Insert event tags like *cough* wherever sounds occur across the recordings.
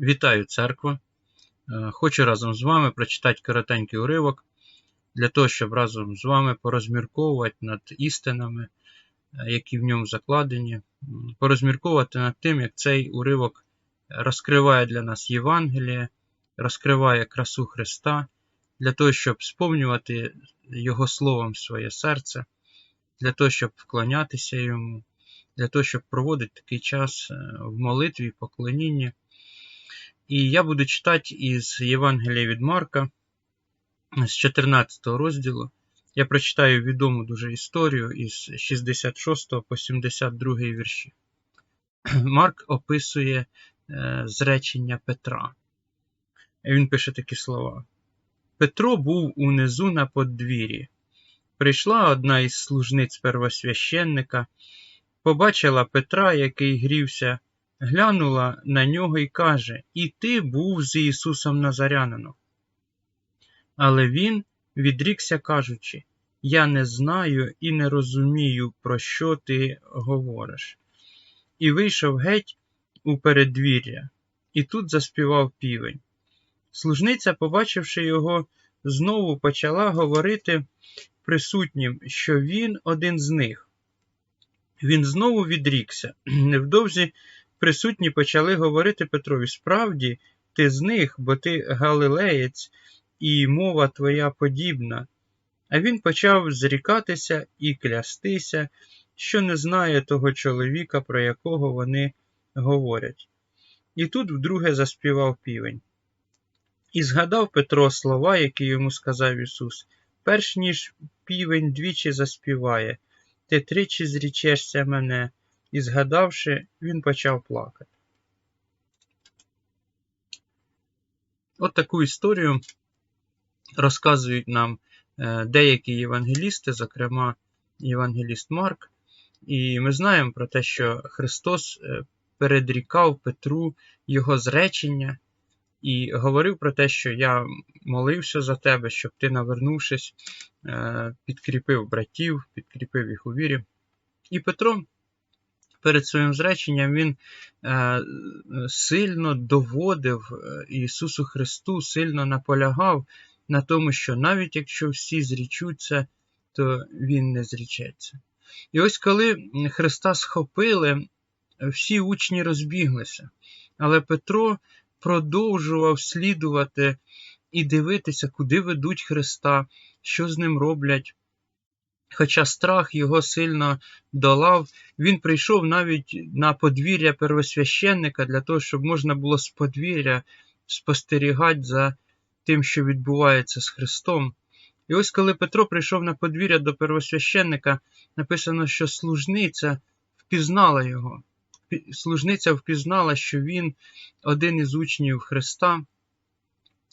Вітаю церква! Е, Хочу разом з вами прочитати коротенький уривок для того, щоб разом з вами порозмірковувати над істинами, е, які в ньому закладені, порозмірковувати над тим, як цей уривок розкриває для нас Євангеліє, розкриває красу Христа, для того, щоб сповнювати Його словом своє серце, для того, щоб вклонятися йому, для того, щоб проводити такий час е, в молитві, поклонінні. І я буду читати із Євангелія від Марка з 14 розділу. Я прочитаю відому дуже історію із 66 по 72 вірші. Марк описує е, зречення Петра. Він пише такі слова: Петро був унизу на подвір'ї. Прийшла одна із служниць первосвященника, побачила Петра, який грівся, глянула на нього і каже: І ти був з Ісусом Назарянином. Але він відрікся, кажучи: Я не знаю і не розумію, про що ти говориш. І вийшов геть у передвір'я, і тут заспівав півень. Служниця, побачивши його, знову почала говорити присутнім, що він один з них. Він знову відрікся. *clears throat* Невдовзі присутні почали говорити Петрові: Справді, ти з них, бо ти галилеєць, і мова твоя подібна. А він почав зрікатися і клястися, що не знає того чоловіка, про якого вони говорять. І тут вдруге заспівав півень. І згадав Петро слова, які йому сказав Ісус, перш ніж півень двічі заспіває, ти тричі зрічешся мене, і, згадавши, він почав плакати. От таку історію розказують нам е, деякі євангелісти, зокрема Євангеліст Марк. І ми знаємо про те, що Христос е, передрікав Петру його зречення і говорив про те, що я молився за тебе, щоб ти, навернувшись, е, підкріпив братів, підкріпив їх у вірі. І Петро перед своїм зреченням він е, сильно доводив Ісусу Христу, сильно наполягав на тому, що навіть якщо всі зрічуться, то Він не зрічеться. І ось коли Христа схопили, всі учні розбіглися, але Петро продовжував слідувати і дивитися, куди ведуть Христа, що з ним роблять. Хоча страх його сильно долав, він прийшов навіть на подвір'я первосвященника для того, щоб можна було з подвір'я спостерігати за тим, що відбувається з Христом. І ось коли Петро прийшов на подвір'я до первосвященника, написано, що служниця впізнала його. Служниця впізнала, що він один із учнів Христа.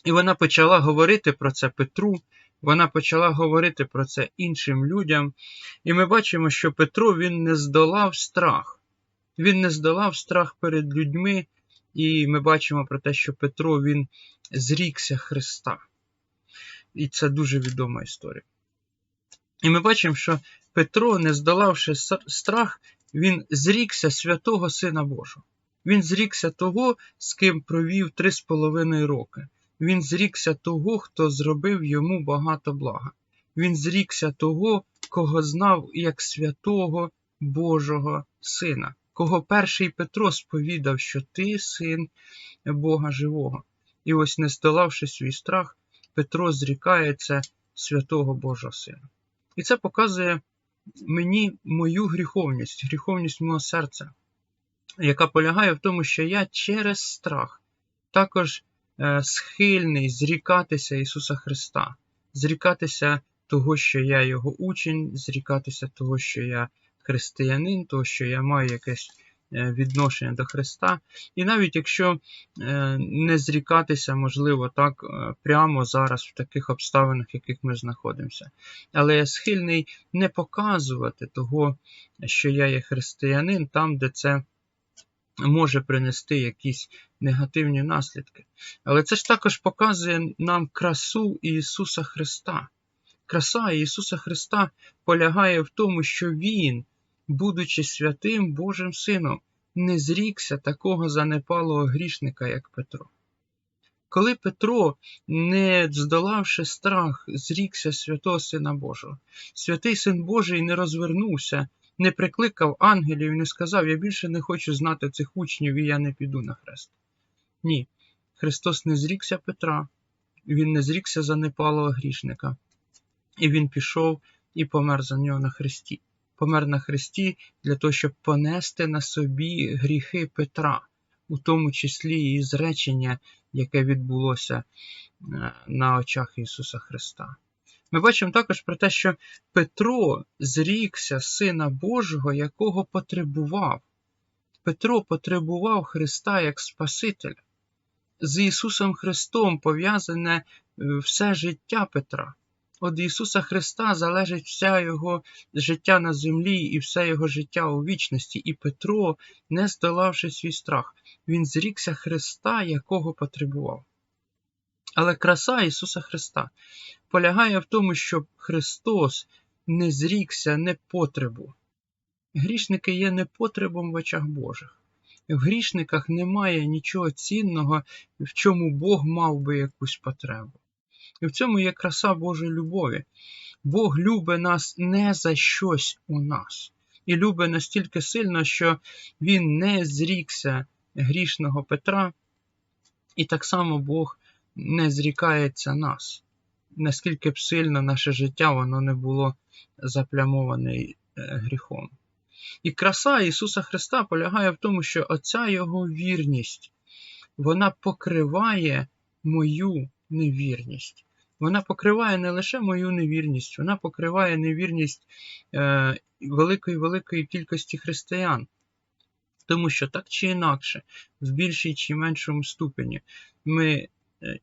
І вона почала говорити про це Петру, вона почала говорити про це іншим людям. І ми бачимо, що Петро він не здолав страх. Він не здолав страх перед людьми, і ми бачимо про те, що Петро він зрікся Христа. І це дуже відома історія. І ми бачимо, що Петро, не здолавши страх, він зрікся святого Сина Божого. Він зрікся того, з ким провів три з половиною роки. Він зрікся того, хто зробив йому багато блага. Він зрікся того, кого знав як святого Божого Сина, кого перший Петро сповідав, що ти син Бога Живого. І ось, не здолавши свій страх, Петро зрікається святого Божого Сина. І це показує мені мою гріховність, гріховність мого серця, яка полягає в тому, що я через страх також схильний зрікатися Ісуса Христа, зрікатися того, що я Його учень, зрікатися того, що я християнин, того, що я маю якесь відношення до Христа. І навіть якщо не зрікатися, можливо, так прямо зараз в таких обставинах, в яких ми знаходимося. Але я схильний не показувати того, що я є християнин, там, де це. Може принести якісь негативні наслідки. Але це ж також показує нам красу Ісуса Христа. Краса Ісуса Христа полягає в тому, що Він будучи святим Божим Сином, не зрікся такого занепалого грішника, як Петро. Коли Петро, не здолавши страх, зрікся святого Сина Божого, святий Син Божий не розвернувся, не прикликав ангелів і не сказав: Я більше не хочу знати цих учнів, і я не піду на хрест. Ні, Христос не зрікся Петра, Він не зрікся занепалого грішника. І Він пішов і помер за нього на хресті. Помер на хресті для того, щоб понести на собі гріхи Петра, у тому числі і зречення, яке відбулося е, на очах Ісуса Христа. Ми бачимо також про те, що Петро зрікся Сина Божого, якого потребував. Петро потребував Христа як Спасителя. З Ісусом Христом пов'язане е, все життя Петра. От Ісуса Христа залежить вся Його життя на землі і все Його життя у вічності. І Петро, не здолавши свій страх, він зрікся Христа, якого потребував. Але краса Ісуса Христа полягає в тому, що Христос не зрікся непотребу. Грішники є непотребом в очах Божих. В грішниках немає нічого цінного, в чому Бог мав би якусь потребу. І в цьому є краса Божої любові. Бог любить нас не за щось у нас. І любить настільки сильно, що Він не зрікся грішного Петра, і так само Бог не зрікається нас, наскільки б сильно наше життя воно не було заплямоване е, гріхом. І краса Ісуса Христа полягає в тому, що оця Його вірність, вона покриває мою невірність. Вона покриває не лише мою невірність, вона покриває невірність е, великої великої кількості християн. Тому що так чи інакше, в більшій чи меншому ступені, ми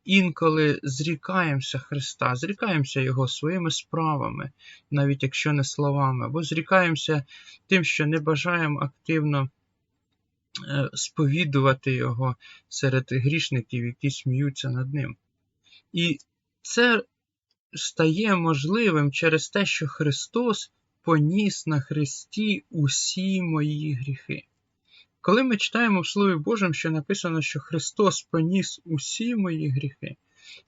інколи зрікаємося Христа, зрікаємося Його своїми справами, навіть якщо не словами, або зрікаємося тим, що не бажаємо активно е, сповідувати Його серед грішників, які сміються над ним. І це стає можливим через те, що Христос поніс на Христі усі мої гріхи. Коли ми читаємо в Слові Божому, що написано, що Христос поніс усі мої гріхи,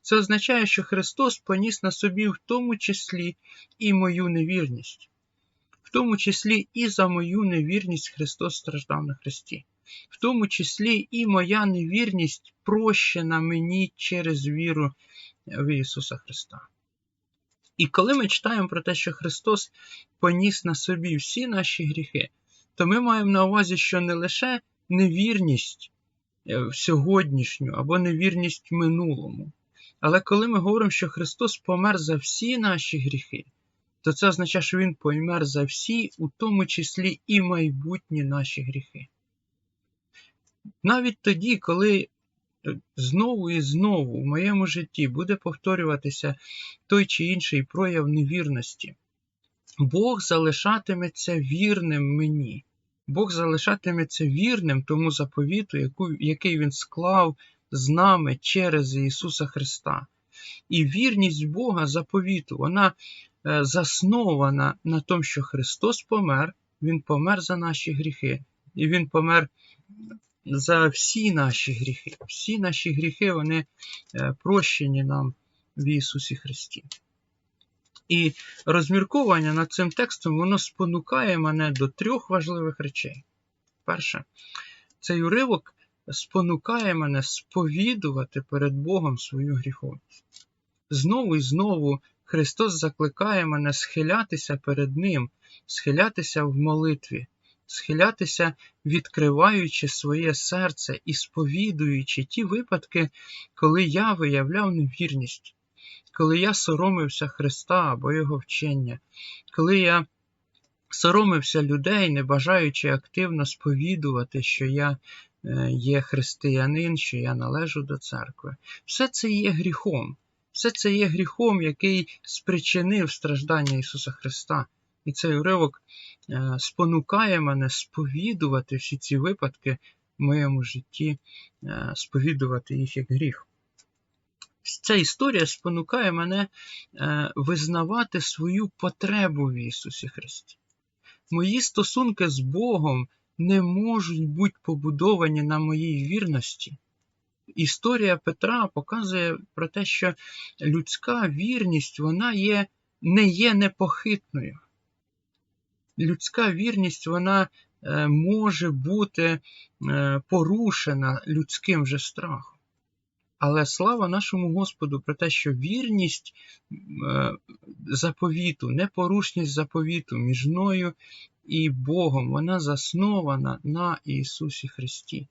це означає, що Христос поніс на собі в тому числі і мою невірність. В тому числі і за мою невірність Христос страждав на Христі. В тому числі і моя невірність прощена мені через віру в Ісуса Христа. І коли ми читаємо про те, що Христос поніс на собі всі наші гріхи, то ми маємо на увазі, що не лише невірність е, сьогоднішню або невірність минулому. Але коли ми говоримо, що Христос помер за всі наші гріхи, то це означає, що Він помер за всі, у тому числі і майбутні наші гріхи. Навіть тоді, коли знову і знову в моєму житті буде повторюватися той чи інший прояв невірності, Бог залишатиметься вірним мені. Бог залишатиметься вірним тому заповіту, який Він склав з нами через Ісуса Христа. І вірність Бога заповіту, вона е, заснована на тому, що Христос помер, Він помер за наші гріхи, і Він помер за всі наші гріхи. Всі наші гріхи вони е, прощені нам в Ісусі Христі. І розмірковання над цим текстом воно спонукає мене до трьох важливих речей. Перше, цей уривок спонукає мене сповідувати перед Богом свою гріховність. Знову і знову Христос закликає мене схилятися перед Ним, схилятися в молитві, схилятися, відкриваючи своє серце і сповідуючи ті випадки, коли я виявляв невірність, коли я соромився Христа або Його вчення, коли я соромився людей, не бажаючи активно сповідувати, що я е, є християнин, що я належу до церкви. Все це є гріхом. Все це є гріхом, який спричинив страждання Ісуса Христа. І цей уривок е, спонукає мене сповідувати всі ці випадки в моєму житті, е, сповідувати їх як гріх. Ця історія спонукає мене е, визнавати свою потребу в Ісусі Христі. Мої стосунки з Богом не можуть бути побудовані на моїй вірності. Історія Петра показує про те, що людська вірність вона є, не є непохитною. Людська вірність вона е, може бути е, порушена людським же страхом. Але слава нашому Господу про те, що вірність е, заповіту, непорушність заповіту між мною і Богом, вона заснована на Ісусі Христі.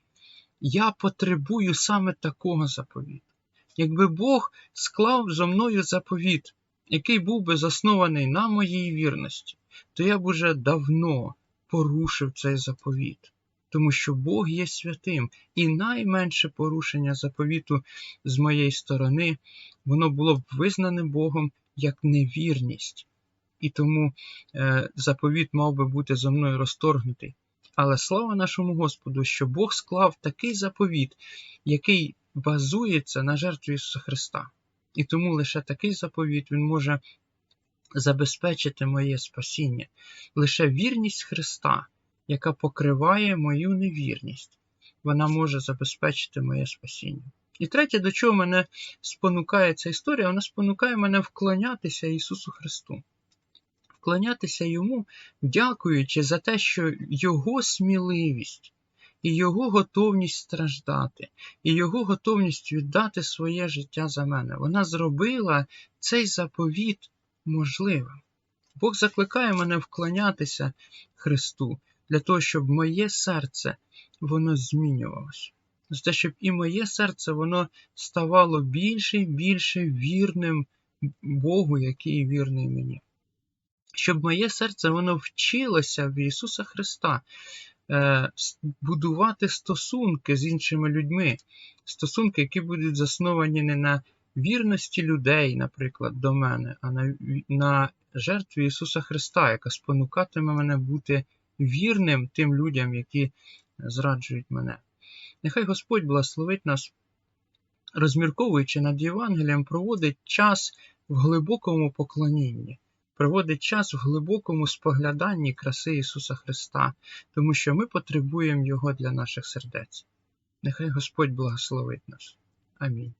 Я потребую саме такого заповіту. Якби Бог склав зо мною заповіт, який був би заснований на моїй вірності, то я б уже давно порушив цей заповіт тому що Бог є святим, і найменше порушення заповіту з моєї сторони, воно було б визнане Богом як невірність. І тому е, заповіт мав би бути зо мною розторгнутий. Але слава нашому Господу, що Бог склав такий заповіт, який базується на жертві Ісуса Христа. І тому лише такий заповіт Він може забезпечити моє спасіння. Лише вірність Христа яка покриває мою невірність. Вона може забезпечити моє спасіння. І третє, до чого мене спонукає ця історія, вона спонукає мене вклонятися Ісусу Христу. Вклонятися Йому, дякуючи за те, що Його сміливість і Його готовність страждати, і Його готовність віддати своє життя за мене. Вона зробила цей заповіт можливим. Бог закликає мене вклонятися Христу, для того, щоб моє серце воно змінювалося. За те, щоб і моє серце воно ставало більше і більше вірним Богу, який вірний мені. Щоб моє серце воно вчилося в Ісуса Христа е, будувати стосунки з іншими людьми, стосунки, які будуть засновані не на вірності людей, наприклад, до мене, а на, на жертві Ісуса Христа, яка спонукатиме мене бути вірним тим людям, які зраджують мене. Нехай Господь благословить нас, розмірковуючи над Євангелієм, проводить час в глибокому поклонінні, проводить час в глибокому спогляданні краси Ісуса Христа, тому що ми потребуємо Його для наших сердець. Нехай Господь благословить нас. Амінь.